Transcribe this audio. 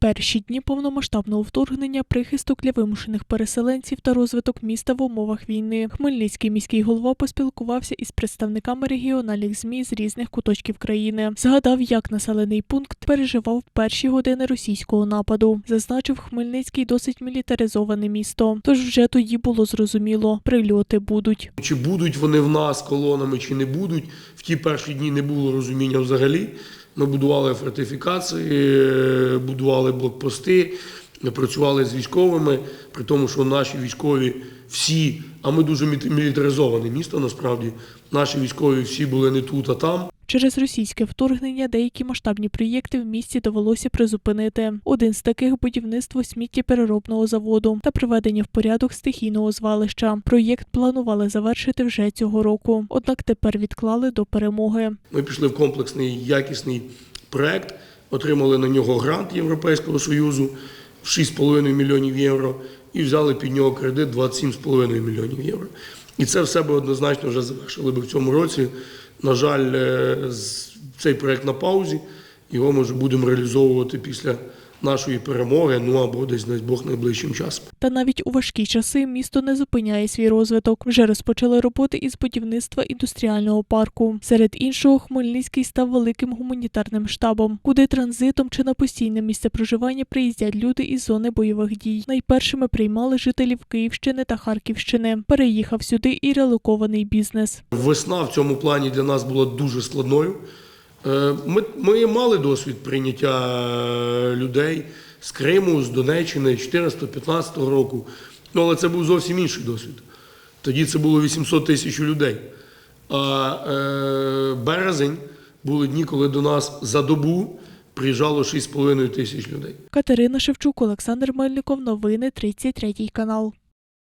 Перші дні повномасштабного вторгнення, прихисток для вимушених переселенців та розвиток міста в умовах війни. Хмельницький міський голова поспілкувався із представниками регіональних змі з різних куточків країни. Згадав, як населений пункт переживав перші години російського нападу. Зазначив, Хмельницький досить мілітаризоване місто. Тож вже тоді було зрозуміло, прильоти будуть. Чи будуть вони в нас колонами, чи не будуть. В ті перші дні не було розуміння взагалі. Ми будували фортифікації, будували блокпости, працювали з військовими, при тому, що наші військові всі, а ми дуже мілітаризоване місто насправді. Наші військові всі були не тут, а там. Через російське вторгнення деякі масштабні проєкти в місті довелося призупинити. Один з таких будівництво сміттєпереробного заводу та приведення в порядок стихійного звалища. Проєкт планували завершити вже цього року, однак тепер відклали до перемоги. Ми пішли в комплексний якісний проект, отримали на нього грант Європейського Союзу в 6,5 мільйонів євро і взяли під нього кредит 27,5 мільйонів євро. І це все би однозначно вже завершили би в цьому році. На жаль, е, цей проект на паузі. Його ми вже будемо реалізовувати після нашої перемоги, ну або десь дасть Бог найближчим часом. Та навіть у важкі часи місто не зупиняє свій розвиток. Вже розпочали роботи із будівництва індустріального парку. Серед іншого, Хмельницький став великим гуманітарним штабом, куди транзитом чи на постійне місце проживання приїздять люди із зони бойових дій. Найпершими приймали жителів Київщини та Харківщини. Переїхав сюди і релокований бізнес. Весна в цьому плані для нас була дуже складною. Е, Ми, ми мали досвід прийняття е, людей з Криму, з Донеччини 14-15 року. Ну, але це був зовсім інший досвід. Тоді це було 800 тисяч людей. А е, березень були дні, коли до нас за добу приїжджало 6,5 тисяч людей. Катерина Шевчук, Олександр Мельников. Новини 33 канал.